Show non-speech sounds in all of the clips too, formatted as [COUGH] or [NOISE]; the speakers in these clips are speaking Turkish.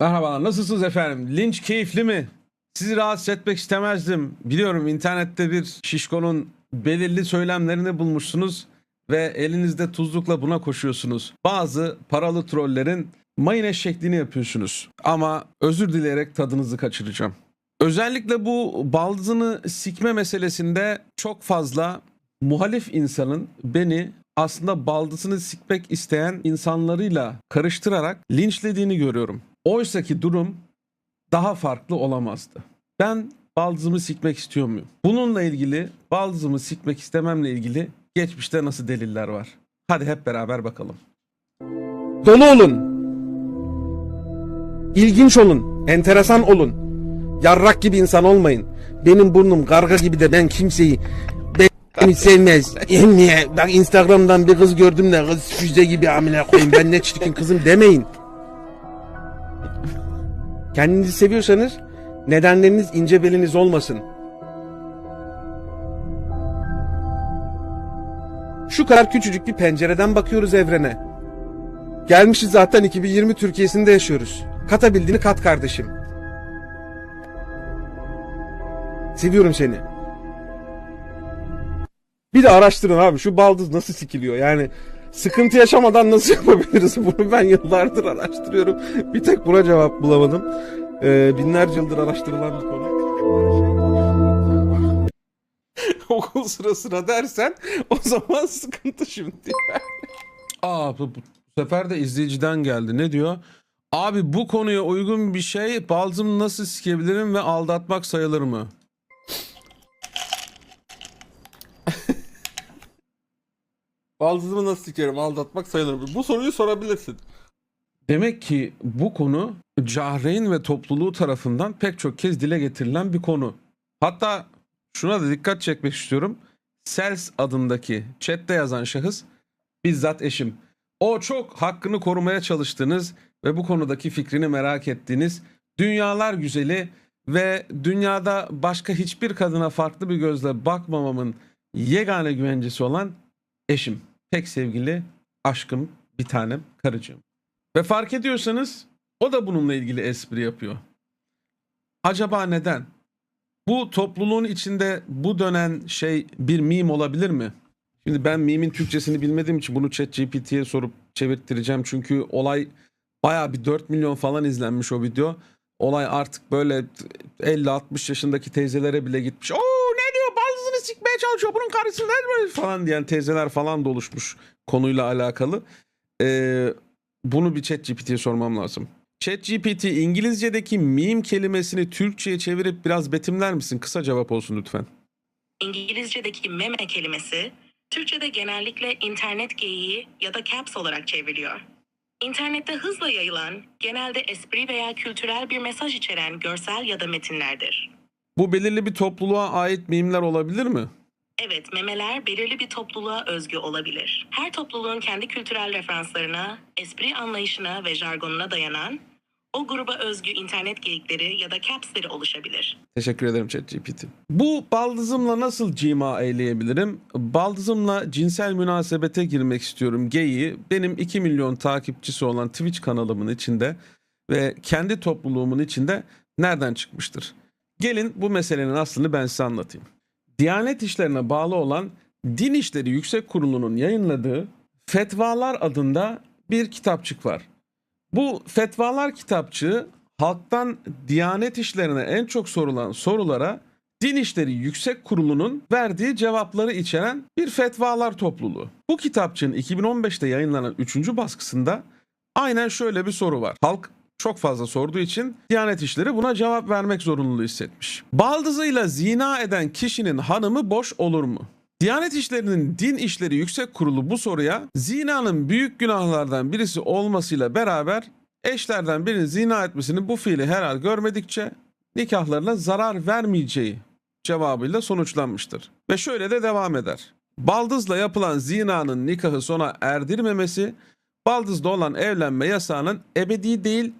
Merhaba, nasılsınız efendim? Linç keyifli mi? Sizi rahatsız etmek istemezdim. Biliyorum internette bir şişkonun belirli söylemlerini bulmuşsunuz ve elinizde tuzlukla buna koşuyorsunuz. Bazı paralı trollerin mayonez şeklini yapıyorsunuz. Ama özür dileyerek tadınızı kaçıracağım. Özellikle bu baldızını sikme meselesinde çok fazla muhalif insanın beni aslında baldızını sikmek isteyen insanlarıyla karıştırarak linçlediğini görüyorum. Oysaki durum daha farklı olamazdı. Ben baldızımı sikmek istiyor muyum? Bununla ilgili baldızımı sikmek istememle ilgili geçmişte nasıl deliller var? Hadi hep beraber bakalım. Dolu olun. İlginç olun. Enteresan olun. Yarrak gibi insan olmayın. Benim burnum karga gibi de ben kimseyi beni sevmez. Niye? Bak Instagram'dan bir kız gördüm de kız füze gibi amına koyayım. Ben ne çirkin kızım demeyin. Kendinizi seviyorsanız nedenleriniz ince beliniz olmasın. Şu kadar küçücük bir pencereden bakıyoruz evrene. Gelmişiz zaten 2020 Türkiye'sinde yaşıyoruz. Katabildiğini kat kardeşim. Seviyorum seni. Bir de araştırın abi şu baldız nasıl sikiliyor yani sıkıntı yaşamadan nasıl [LAUGHS] yapabiliriz bunu ben yıllardır araştırıyorum. Bir tek buna cevap bulamadım. Ee, binlerce yıldır araştırılan bir konu. [LAUGHS] Okul sıra sıra dersen o zaman sıkıntı şimdi. Aa bu, bu sefer de izleyiciden geldi. Ne diyor? Abi bu konuya uygun bir şey baldızımı nasıl sikebilirim ve aldatmak sayılır mı? Baldızımı nasıl sikerim aldatmak sayılır mı? Bu soruyu sorabilirsin. Demek ki bu konu Cahreyn ve topluluğu tarafından pek çok kez dile getirilen bir konu. Hatta şuna da dikkat çekmek istiyorum. Sels adındaki chatte yazan şahıs bizzat eşim. O çok hakkını korumaya çalıştığınız ve bu konudaki fikrini merak ettiğiniz dünyalar güzeli ve dünyada başka hiçbir kadına farklı bir gözle bakmamamın yegane güvencesi olan eşim. Pek sevgili aşkım bir tanem karıcığım. Ve fark ediyorsanız o da bununla ilgili espri yapıyor. Acaba neden? Bu topluluğun içinde bu dönen şey bir meme olabilir mi? Şimdi ben meme'in Türkçesini bilmediğim için bunu ChatGPT'ye sorup çevirttireceğim. Çünkü olay baya bir 4 milyon falan izlenmiş o video. Olay artık böyle 50-60 yaşındaki teyzelere bile gitmiş. Oo sikmeye çalışıyor bunun karısı ne böyle?" falan diyen teyzeler falan doluşmuş konuyla alakalı. Ee, bunu bir ChatGPT'ye sormam lazım. ChatGPT İngilizce'deki meme kelimesini Türkçe'ye çevirip biraz betimler misin? Kısa cevap olsun lütfen. İngilizce'deki meme kelimesi, Türkçe'de genellikle internet geyiği ya da caps olarak çevriliyor. İnternette hızla yayılan, genelde espri veya kültürel bir mesaj içeren görsel ya da metinlerdir. Bu belirli bir topluluğa ait meme'ler olabilir mi? Evet, memeler belirli bir topluluğa özgü olabilir. Her topluluğun kendi kültürel referanslarına, espri anlayışına ve jargonuna dayanan, o gruba özgü internet geyikleri ya da capsleri oluşabilir. Teşekkür ederim ChatGPT. Bu baldızımla nasıl cima eyleyebilirim? Baldızımla cinsel münasebete girmek istiyorum. Geyi benim 2 milyon takipçisi olan Twitch kanalımın içinde ve kendi topluluğumun içinde nereden çıkmıştır? Gelin bu meselenin aslını ben size anlatayım. Diyanet işlerine bağlı olan Din İşleri Yüksek Kurulu'nun yayınladığı Fetvalar adında bir kitapçık var. Bu fetvalar kitapçığı halktan diyanet işlerine en çok sorulan sorulara Din İşleri Yüksek Kurulu'nun verdiği cevapları içeren bir fetvalar topluluğu. Bu kitapçığın 2015'te yayınlanan 3. baskısında aynen şöyle bir soru var. Halk çok fazla sorduğu için Diyanet İşleri buna cevap vermek zorunluluğu hissetmiş. Baldızıyla zina eden kişinin hanımı boş olur mu? Diyanet İşleri'nin Din İşleri Yüksek Kurulu bu soruya zinanın büyük günahlardan birisi olmasıyla beraber eşlerden birinin zina etmesini bu fiili herhal görmedikçe nikahlarına zarar vermeyeceği cevabıyla sonuçlanmıştır. Ve şöyle de devam eder. Baldızla yapılan zinanın nikahı sona erdirmemesi, baldızla olan evlenme yasağının ebedi değil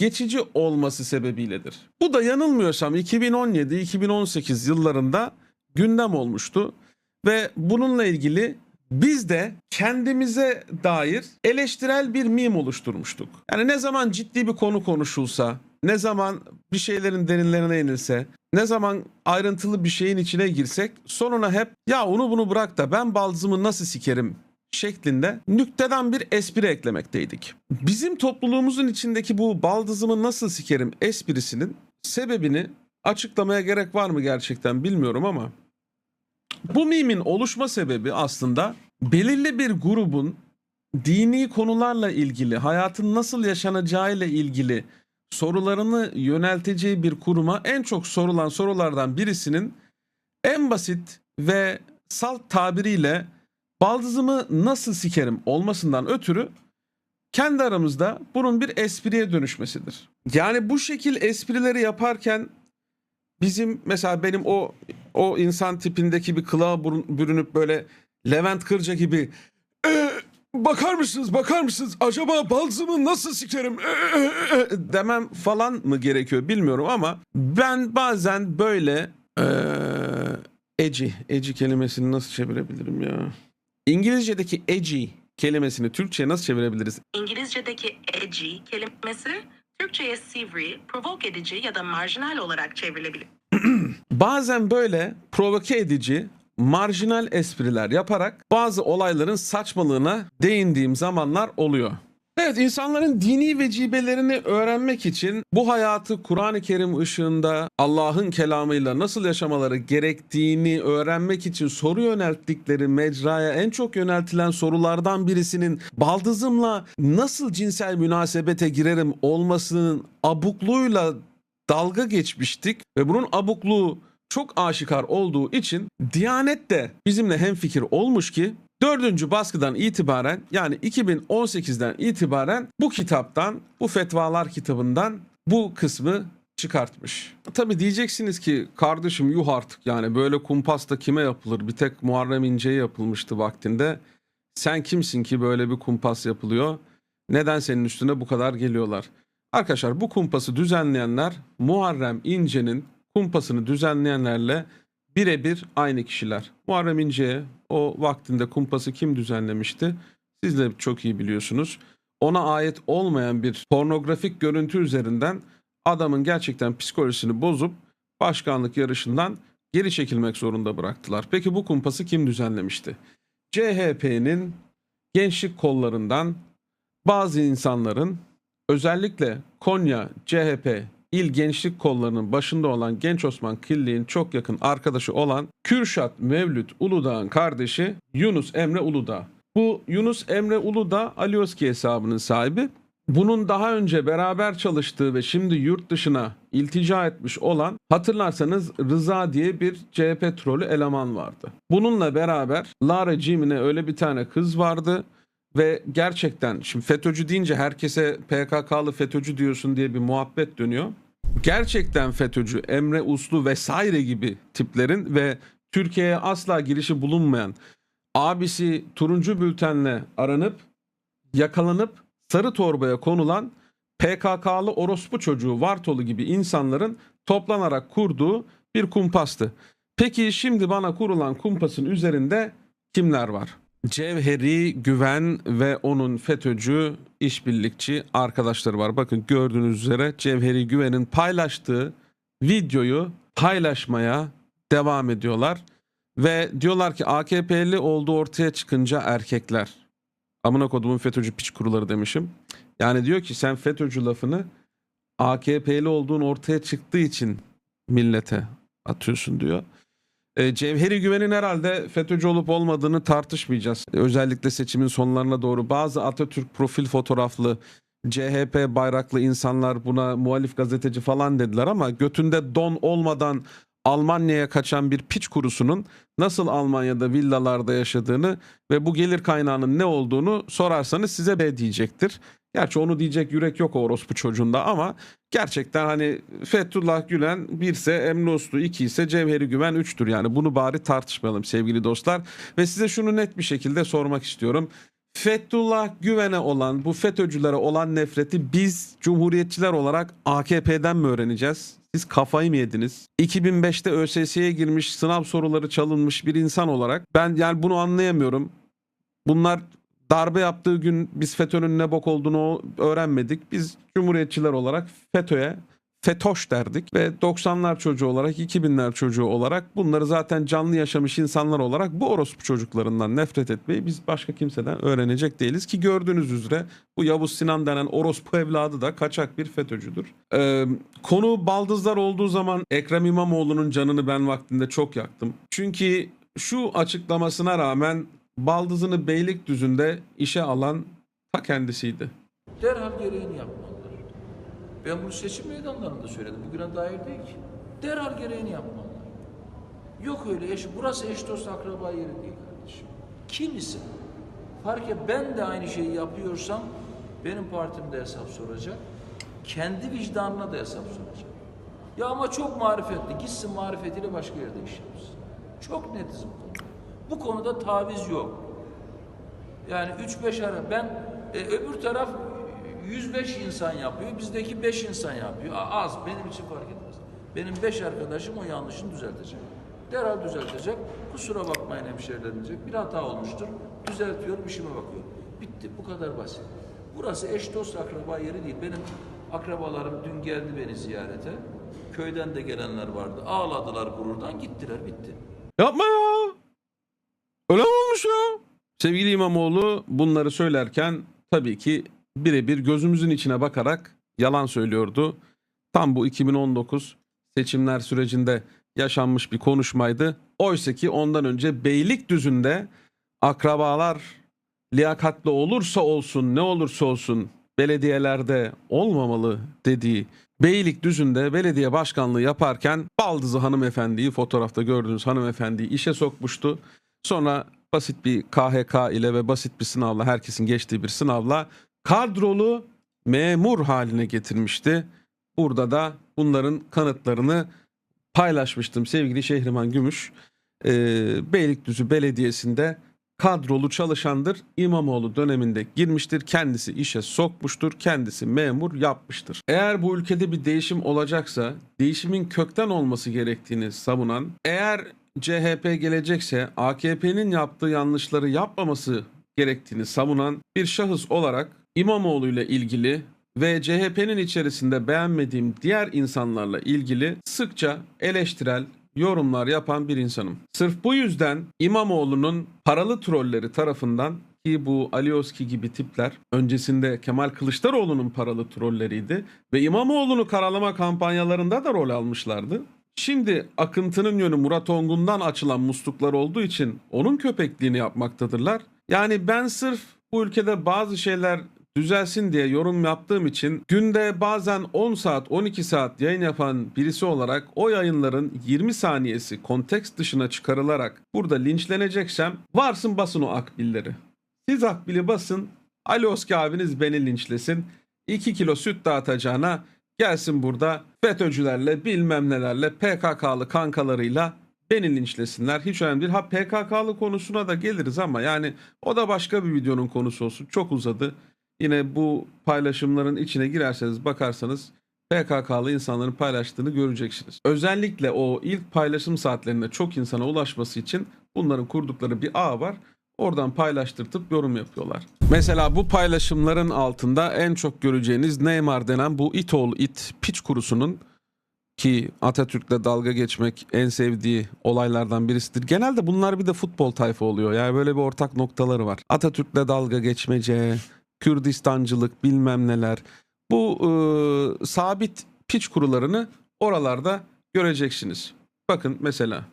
geçici olması sebebiyledir. Bu da yanılmıyorsam 2017-2018 yıllarında gündem olmuştu ve bununla ilgili biz de kendimize dair eleştirel bir meme oluşturmuştuk. Yani ne zaman ciddi bir konu konuşulsa, ne zaman bir şeylerin derinlerine inilse, ne zaman ayrıntılı bir şeyin içine girsek sonuna hep ya onu bunu bırak da ben baldızımı nasıl sikerim şeklinde nükteden bir espri eklemekteydik. Bizim topluluğumuzun içindeki bu baldızımı nasıl sikerim esprisinin sebebini açıklamaya gerek var mı gerçekten bilmiyorum ama bu mimin oluşma sebebi aslında belirli bir grubun dini konularla ilgili, hayatın nasıl yaşanacağıyla ilgili sorularını yönelteceği bir kuruma en çok sorulan sorulardan birisinin en basit ve salt tabiriyle baldızımı nasıl sikerim olmasından ötürü kendi aramızda bunun bir espriye dönüşmesidir. Yani bu şekil esprileri yaparken bizim mesela benim o o insan tipindeki bir kılığa bürünüp böyle Levent Kırca gibi "Ee, bakar mısınız bakar mısınız acaba baldızımı nasıl sikerim Ee, e, e," demem falan mı gerekiyor bilmiyorum ama ben bazen böyle ee, edgy, edgy kelimesini nasıl çevirebilirim ya? İngilizce'deki edgy kelimesini Türkçe'ye nasıl çevirebiliriz? İngilizce'deki edgy kelimesi Türkçe'ye savory, provoke edici ya da marjinal olarak çevrilebilir. [CLEARS THROAT] Bazen böyle provoke edici, marjinal espriler yaparak bazı olayların saçmalığına değindiğim zamanlar oluyor. Evet insanların dini vecibelerini öğrenmek için bu hayatı Kur'an-ı Kerim ışığında Allah'ın kelamıyla nasıl yaşamaları gerektiğini öğrenmek için soru yönelttikleri mecraya en çok yöneltilen sorulardan birisinin baldızımla nasıl cinsel münasebete girerim olmasının abukluğuyla dalga geçmiştik ve bunun abukluğu çok aşikar olduğu için Diyanet de bizimle hemfikir olmuş ki dördüncü baskıdan itibaren yani 2018'den itibaren bu kitaptan bu fetvalar kitabından bu kısmı çıkartmış. Tabi diyeceksiniz ki kardeşim yuh artık yani böyle kumpas da kime yapılır bir tek Muharrem İnce'ye yapılmıştı vaktinde. Sen kimsin ki böyle bir kumpas yapılıyor? Neden senin üstüne bu kadar geliyorlar? Arkadaşlar bu kumpası düzenleyenler Muharrem İnce'nin kumpasını düzenleyenlerle birebir aynı kişiler. Muharrem İnce'ye o vaktinde kumpası kim düzenlemişti? Siz de çok iyi biliyorsunuz. Ona ait olmayan bir pornografik görüntü üzerinden adamın gerçekten psikolojisini bozup başkanlık yarışından geri çekilmek zorunda bıraktılar. Peki bu kumpası kim düzenlemişti? CHP'nin gençlik kollarından bazı insanların özellikle Konya CHP İl Gençlik Kolları'nın başında olan Genç Osman Killi'nin çok yakın arkadaşı olan Kürşat Mevlüt Uludağ'ın kardeşi Yunus Emre Uludağ. Bu Yunus Emre Uludağ Alioski hesabının sahibi. Bunun daha önce beraber çalıştığı ve şimdi yurt dışına iltica etmiş olan hatırlarsanız Rıza diye bir CHP trolü eleman vardı. Bununla beraber Lara Cimine öyle bir tane kız vardı. Ve gerçekten şimdi FETÖ'cü deyince herkese PKK'lı FETÖ'cü diyorsun diye bir muhabbet dönüyor. Gerçekten FETÖ'cü, Emre Uslu vesaire gibi tiplerin ve Türkiye'ye asla girişi bulunmayan abisi turuncu bültenle aranıp yakalanıp sarı torbaya konulan PKK'lı orospu çocuğu Vartolu gibi insanların toplanarak kurduğu bir kumpastı. Peki şimdi bana kurulan kumpasın üzerinde kimler var? Cevheri Güven ve onun FETÖ'cü işbirlikçi arkadaşları var. Bakın gördüğünüz üzere Cevheri Güven'in paylaştığı videoyu paylaşmaya devam ediyorlar. Ve diyorlar ki AKP'li olduğu ortaya çıkınca erkekler. Amına kodumun FETÖ'cü piç kuruları demişim. Yani diyor ki sen FETÖ'cü lafını AKP'li olduğun ortaya çıktığı için millete atıyorsun diyor. E, Cevheri Güven'in herhalde FETÖ'cü olup olmadığını tartışmayacağız. Özellikle seçimin sonlarına doğru bazı Atatürk profil fotoğraflı CHP bayraklı insanlar buna muhalif gazeteci falan dediler ama götünde don olmadan Almanya'ya kaçan bir piç kurusunun nasıl Almanya'da villalarda yaşadığını ve bu gelir kaynağının ne olduğunu sorarsanız size B diyecektir. Gerçi onu diyecek yürek yok orospu çocuğunda ama gerçekten hani Fethullah Gülen 1 ise Emre Uslu 2 ise Cevheri Güven 3'tür yani bunu bari tartışmayalım sevgili dostlar. Ve size şunu net bir şekilde sormak istiyorum. Fethullah Güven'e olan bu FETÖ'cülere olan nefreti biz Cumhuriyetçiler olarak AKP'den mi öğreneceğiz? Siz kafayı mı yediniz? 2005'te ÖSS'ye girmiş sınav soruları çalınmış bir insan olarak ben yani bunu anlayamıyorum. Bunlar darbe yaptığı gün biz FETÖ'nün ne bok olduğunu öğrenmedik. Biz Cumhuriyetçiler olarak FETÖ'ye FETÖş derdik ve 90'lar çocuğu olarak 2000'ler çocuğu olarak bunları zaten canlı yaşamış insanlar olarak bu orospu çocuklarından nefret etmeyi biz başka kimseden öğrenecek değiliz ki gördüğünüz üzere bu Yavuz Sinan denen orospu evladı da kaçak bir FETÖ'cüdür. Ee, konu baldızlar olduğu zaman Ekrem İmamoğlu'nun canını ben vaktinde çok yaktım. Çünkü şu açıklamasına rağmen baldızını Beylikdüzü'nde işe alan ta kendisiydi. Derhal gereğini yapmalılar. Ben bunu seçim meydanlarında söyledim. Bugüne dair değil ki. Derhal gereğini yapmalılar. Yok öyle eş, burası eş dost akraba yeri değil kardeşim. Kimisi fark et ben de aynı şeyi yapıyorsam benim partim de hesap soracak. Kendi vicdanına da hesap soracak. Ya ama çok marifetli. Gitsin marifetiyle başka yerde iş yapsın. Çok netiz bu konuda. Bu konuda taviz yok. Yani 3-5 ara ben e, öbür taraf 105 insan yapıyor. Bizdeki 5 insan yapıyor. Az benim için fark etmez. Benim 5 arkadaşım o yanlışını düzeltecek. Derhal düzeltecek. Kusura bakmayın hemşehrilerim diyecek. Bir hata olmuştur. Düzeltiyorum işime bakıyorum. Bitti. Bu kadar basit. Burası eş dost akraba yeri değil. Benim akrabalarım dün geldi beni ziyarete. Köyden de gelenler vardı. Ağladılar gururdan gittiler bitti. Yapma ya. Öyle mi olmuş ya? Sevgili İmamoğlu bunları söylerken tabii ki birebir gözümüzün içine bakarak yalan söylüyordu. Tam bu 2019 seçimler sürecinde yaşanmış bir konuşmaydı. Oysa ki ondan önce Beylikdüzü'nde akrabalar liyakatli olursa olsun ne olursa olsun belediyelerde olmamalı dediği Beylikdüzü'nde belediye başkanlığı yaparken Baldızı hanımefendiyi fotoğrafta gördüğünüz hanımefendiyi işe sokmuştu. Sonra basit bir KHK ile ve basit bir sınavla herkesin geçtiği bir sınavla kadrolu memur haline getirmişti. Burada da bunların kanıtlarını paylaşmıştım sevgili Şehriman Gümüş. Ee, Beylikdüzü Belediyesi'nde kadrolu çalışandır. İmamoğlu döneminde girmiştir. Kendisi işe sokmuştur. Kendisi memur yapmıştır. Eğer bu ülkede bir değişim olacaksa değişimin kökten olması gerektiğini savunan, eğer CHP gelecekse AKP'nin yaptığı yanlışları yapmaması gerektiğini savunan bir şahıs olarak İmamoğlu ile ilgili ve CHP'nin içerisinde beğenmediğim diğer insanlarla ilgili sıkça eleştirel yorumlar yapan bir insanım. Sırf bu yüzden İmamoğlu'nun paralı trolleri tarafından ki bu Alioski gibi tipler öncesinde Kemal Kılıçdaroğlu'nun paralı trolleriydi ve İmamoğlu'nu karalama kampanyalarında da rol almışlardı. Şimdi akıntının yönü Murat Ongun'dan açılan musluklar olduğu için onun köpekliğini yapmaktadırlar. Yani ben sırf bu ülkede bazı şeyler düzelsin diye yorum yaptığım için günde bazen 10 saat 12 saat yayın yapan birisi olarak o yayınların 20 saniyesi konteks dışına çıkarılarak burada linçleneceksem varsın basın o akbilleri. Siz akbili basın Ali Oski abiniz beni linçlesin. 2 kilo süt dağıtacağına gelsin burada FETÖ'cülerle bilmem nelerle PKK'lı kankalarıyla beni linçlesinler. Hiç önemli değil. Ha PKK'lı konusuna da geliriz ama yani o da başka bir videonun konusu olsun. Çok uzadı. Yine bu paylaşımların içine girerseniz bakarsanız PKK'lı insanların paylaştığını göreceksiniz. Özellikle o ilk paylaşım saatlerinde çok insana ulaşması için bunların kurdukları bir ağ var. Oradan paylaştırtıp yorum yapıyorlar. Mesela bu paylaşımların altında en çok göreceğiniz Neymar denen bu it oğlu it piç kurusunun ki Atatürk'le dalga geçmek en sevdiği olaylardan birisidir. Genelde bunlar bir de futbol tayfa oluyor. Yani böyle bir ortak noktaları var. Atatürk'le dalga geçmece, Kürdistancılık bilmem neler. Bu e, sabit piç kurularını oralarda göreceksiniz. Bakın mesela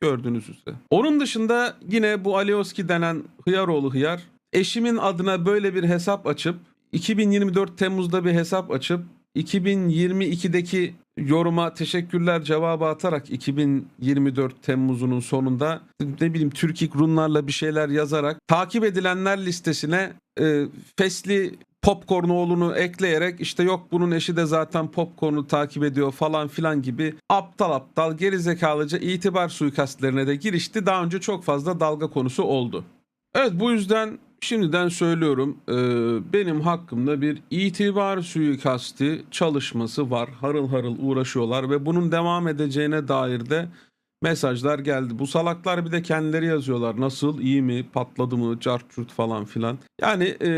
gördüğünüz üzere. Onun dışında yine bu Alioski denen Hıyaroğlu Hıyar eşimin adına böyle bir hesap açıp 2024 Temmuz'da bir hesap açıp 2022'deki yoruma teşekkürler cevabı atarak 2024 Temmuz'unun sonunda ne bileyim Türkik Runlarla bir şeyler yazarak takip edilenler listesine e, Fesli Popcornoğlu'nu ekleyerek işte yok bunun eşi de zaten Popcorn'u takip ediyor falan filan gibi aptal aptal gerizekalıca itibar suikastlerine de girişti. Daha önce çok fazla dalga konusu oldu. Evet bu yüzden şimdiden söylüyorum e, benim hakkımda bir itibar suikasti çalışması var. Harıl harıl uğraşıyorlar ve bunun devam edeceğine dair de mesajlar geldi. Bu salaklar bir de kendileri yazıyorlar. Nasıl, iyi mi, patladı mı, cart curt falan filan. Yani e,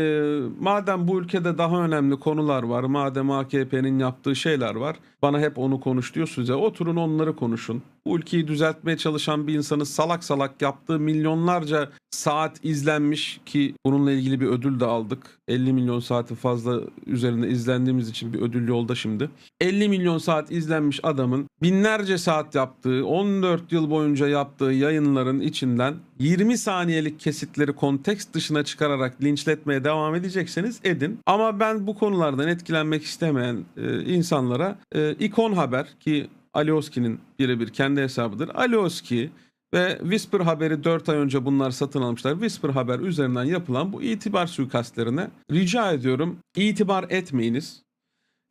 madem bu ülkede daha önemli konular var, madem AKP'nin yaptığı şeyler var, bana hep onu konuş diyorsunuz ya oturun onları konuşun. Bu ülkeyi düzeltmeye çalışan bir insanı salak salak yaptığı milyonlarca saat izlenmiş ki bununla ilgili bir ödül de aldık. 50 milyon saati fazla üzerinde izlendiğimiz için bir ödül yolda şimdi. 50 milyon saat izlenmiş adamın binlerce saat yaptığı, 14 yıl boyunca yaptığı yayınların içinden 20 saniyelik kesitleri kontekst dışına çıkararak linçletmeye devam edecekseniz edin. Ama ben bu konulardan etkilenmek istemeyen e, insanlara e, ikon haber ki Ali Oski'nin birebir kendi hesabıdır. Ali Oski ve Whisper Haber'i 4 ay önce bunlar satın almışlar. Whisper Haber üzerinden yapılan bu itibar suikastlerine rica ediyorum itibar etmeyiniz.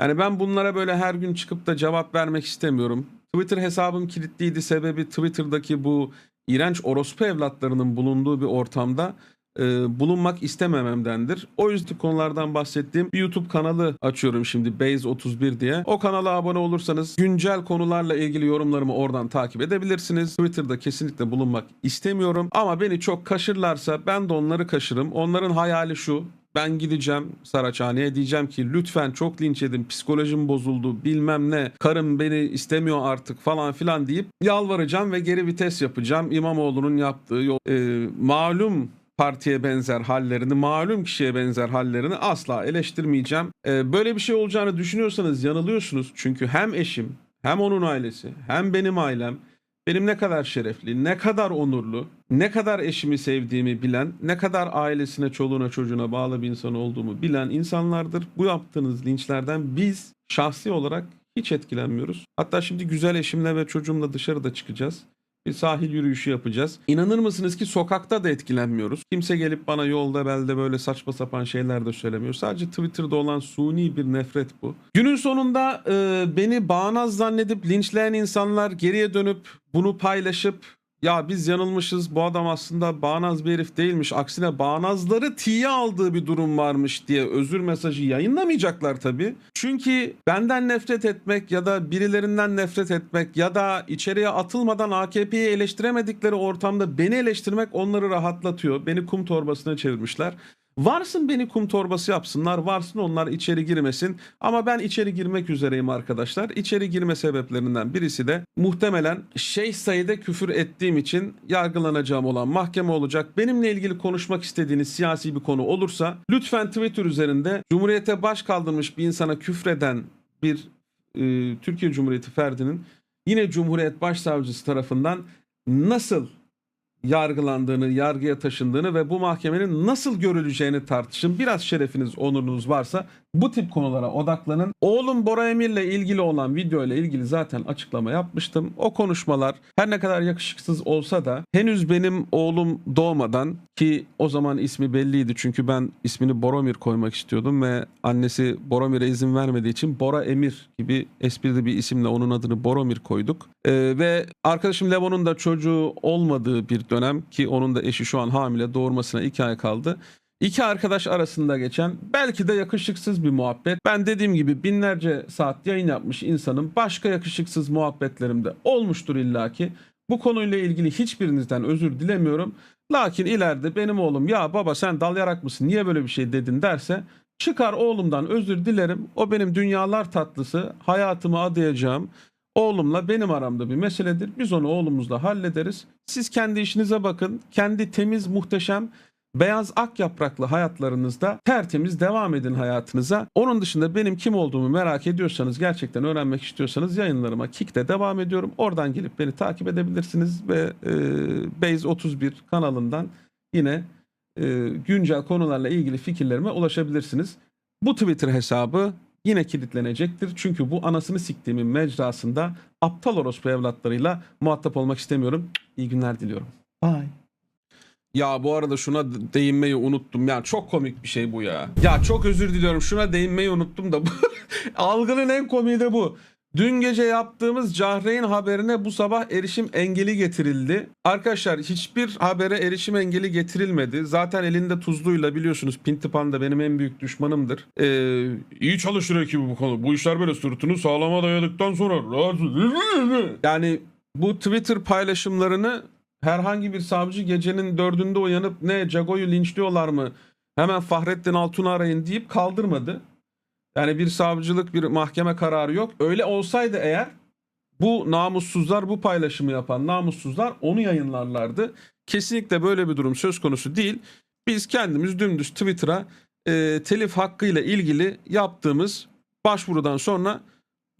Yani ben bunlara böyle her gün çıkıp da cevap vermek istemiyorum. Twitter hesabım kilitliydi. Sebebi Twitter'daki bu iğrenç orospu evlatlarının bulunduğu bir ortamda e, bulunmak istemememdendir. O yüzden konulardan bahsettiğim bir YouTube kanalı açıyorum şimdi Base 31 diye. O kanala abone olursanız güncel konularla ilgili yorumlarımı oradan takip edebilirsiniz. Twitter'da kesinlikle bulunmak istemiyorum ama beni çok kaşırlarsa ben de onları kaşırım. Onların hayali şu. Ben gideceğim Saraçhane'ye diyeceğim ki lütfen çok linç edin psikolojim bozuldu bilmem ne karım beni istemiyor artık falan filan deyip yalvaracağım ve geri vites yapacağım. İmamoğlu'nun yaptığı yol, e, malum partiye benzer hallerini, malum kişiye benzer hallerini asla eleştirmeyeceğim. E, böyle bir şey olacağını düşünüyorsanız yanılıyorsunuz. Çünkü hem eşim, hem onun ailesi, hem benim ailem benim ne kadar şerefli, ne kadar onurlu, ne kadar eşimi sevdiğimi bilen, ne kadar ailesine, çoluğuna, çocuğuna bağlı bir insan olduğumu bilen insanlardır. Bu yaptığınız linçlerden biz şahsi olarak hiç etkilenmiyoruz. Hatta şimdi güzel eşimle ve çocuğumla dışarıda çıkacağız. Bir sahil yürüyüşü yapacağız. İnanır mısınız ki sokakta da etkilenmiyoruz. Kimse gelip bana yolda belde böyle saçma sapan şeyler de söylemiyor. Sadece Twitter'da olan suni bir nefret bu. Günün sonunda e, beni bağnaz zannedip linçleyen insanlar geriye dönüp bunu paylaşıp ya biz yanılmışız bu adam aslında bağnaz bir herif değilmiş. Aksine bağnazları tiye aldığı bir durum varmış diye özür mesajı yayınlamayacaklar tabii. Çünkü benden nefret etmek ya da birilerinden nefret etmek ya da içeriye atılmadan AKP'yi eleştiremedikleri ortamda beni eleştirmek onları rahatlatıyor. Beni kum torbasına çevirmişler. Varsın beni kum torbası yapsınlar, varsın onlar içeri girmesin. Ama ben içeri girmek üzereyim arkadaşlar. İçeri girme sebeplerinden birisi de muhtemelen Şeyh Said'e küfür ettiğim için yargılanacağım olan mahkeme olacak. Benimle ilgili konuşmak istediğiniz siyasi bir konu olursa lütfen Twitter üzerinde Cumhuriyete baş kaldırmış bir insana küfreden bir e, Türkiye Cumhuriyeti ferdinin yine Cumhuriyet Başsavcısı tarafından nasıl yargılandığını, yargıya taşındığını ve bu mahkemenin nasıl görüleceğini tartışın. Biraz şerefiniz, onurunuz varsa bu tip konulara odaklanın. Oğlum Bora Emir'le ilgili olan video ile ilgili zaten açıklama yapmıştım. O konuşmalar her ne kadar yakışıksız olsa da henüz benim oğlum doğmadan ki o zaman ismi belliydi çünkü ben ismini Boromir koymak istiyordum ve annesi Boromir'e izin vermediği için Bora Emir gibi esprili bir isimle onun adını Boromir koyduk. Ee, ve arkadaşım Levon'un da çocuğu olmadığı bir dönem ki onun da eşi şu an hamile doğurmasına iki ay kaldı. İki arkadaş arasında geçen belki de yakışıksız bir muhabbet. Ben dediğim gibi binlerce saat yayın yapmış insanın başka yakışıksız muhabbetlerim de olmuştur illaki. Bu konuyla ilgili hiçbirinizden özür dilemiyorum. Lakin ileride benim oğlum ya baba sen dal yarak mısın niye böyle bir şey dedin derse çıkar oğlumdan özür dilerim. O benim dünyalar tatlısı hayatımı adayacağım. Oğlumla benim aramda bir meseledir. Biz onu oğlumuzla hallederiz. Siz kendi işinize bakın. Kendi temiz, muhteşem, beyaz ak yapraklı hayatlarınızda tertemiz devam edin hayatınıza. Onun dışında benim kim olduğumu merak ediyorsanız, gerçekten öğrenmek istiyorsanız yayınlarıma Kik'te devam ediyorum. Oradan gelip beni takip edebilirsiniz ve e, Base 31 kanalından yine e, güncel konularla ilgili fikirlerime ulaşabilirsiniz. Bu Twitter hesabı yine kilitlenecektir. Çünkü bu anasını siktiğimin mecrasında aptal orospu evlatlarıyla muhatap olmak istemiyorum. İyi günler diliyorum. Bye. Ya bu arada şuna değinmeyi unuttum. Ya çok komik bir şey bu ya. Ya çok özür diliyorum. Şuna değinmeyi unuttum da. [LAUGHS] Algının en komiği de bu. Dün gece yaptığımız Cahreyn haberine bu sabah erişim engeli getirildi. Arkadaşlar hiçbir habere erişim engeli getirilmedi. Zaten elinde tuzluyla biliyorsunuz Pintipan da benim en büyük düşmanımdır. Ee, iyi çalışır ekibi bu konu. Bu işler böyle sırtını sağlama dayadıktan sonra. Yani bu Twitter paylaşımlarını herhangi bir savcı gecenin dördünde uyanıp ne Cago'yu linçliyorlar mı hemen Fahrettin Altun'u arayın deyip kaldırmadı. Yani bir savcılık bir mahkeme kararı yok. Öyle olsaydı eğer bu namussuzlar bu paylaşımı yapan namussuzlar onu yayınlarlardı. Kesinlikle böyle bir durum söz konusu değil. Biz kendimiz dümdüz Twitter'a e, telif hakkıyla ilgili yaptığımız başvurudan sonra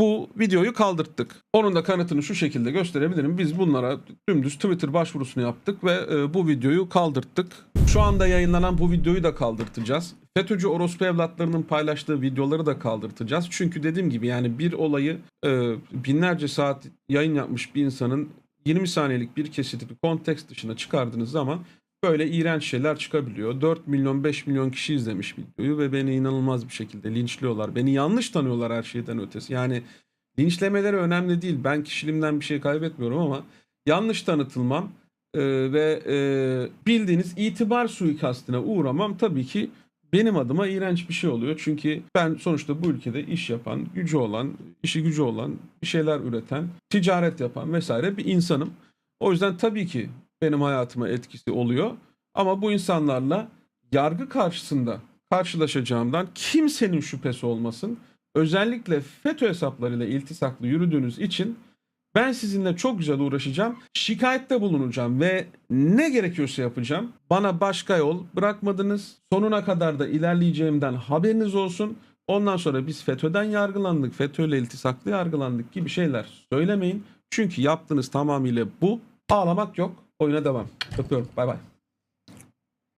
bu videoyu kaldırttık. Onun da kanıtını şu şekilde gösterebilirim. Biz bunlara dümdüz Twitter başvurusunu yaptık ve e, bu videoyu kaldırttık. Şu anda yayınlanan bu videoyu da kaldırtacağız. FETÖ'cü orospu evlatlarının paylaştığı videoları da kaldırtacağız. Çünkü dediğim gibi yani bir olayı e, binlerce saat yayın yapmış bir insanın 20 saniyelik bir kesiti bir konteks dışına çıkardığınız zaman böyle iğrenç şeyler çıkabiliyor. 4 milyon 5 milyon kişi izlemiş videoyu ve beni inanılmaz bir şekilde linçliyorlar. Beni yanlış tanıyorlar her şeyden ötesi. Yani linçlemeleri önemli değil. Ben kişiliğimden bir şey kaybetmiyorum ama yanlış tanıtılmam e, ve e, bildiğiniz itibar suikastine uğramam tabii ki benim adıma iğrenç bir şey oluyor. Çünkü ben sonuçta bu ülkede iş yapan, gücü olan, işi gücü olan, bir şeyler üreten, ticaret yapan vesaire bir insanım. O yüzden tabii ki benim hayatıma etkisi oluyor. Ama bu insanlarla yargı karşısında karşılaşacağımdan kimsenin şüphesi olmasın. Özellikle FETÖ hesaplarıyla iltisaklı yürüdüğünüz için ben sizinle çok güzel uğraşacağım. Şikayette bulunacağım ve ne gerekiyorsa yapacağım. Bana başka yol bırakmadınız. Sonuna kadar da ilerleyeceğimden haberiniz olsun. Ondan sonra biz FETÖ'den yargılandık, FETÖ'yle iltisaklı yargılandık gibi şeyler söylemeyin. Çünkü yaptığınız tamamıyla bu. Ağlamak yok. Oyuna devam. Öpüyorum. Bay bay.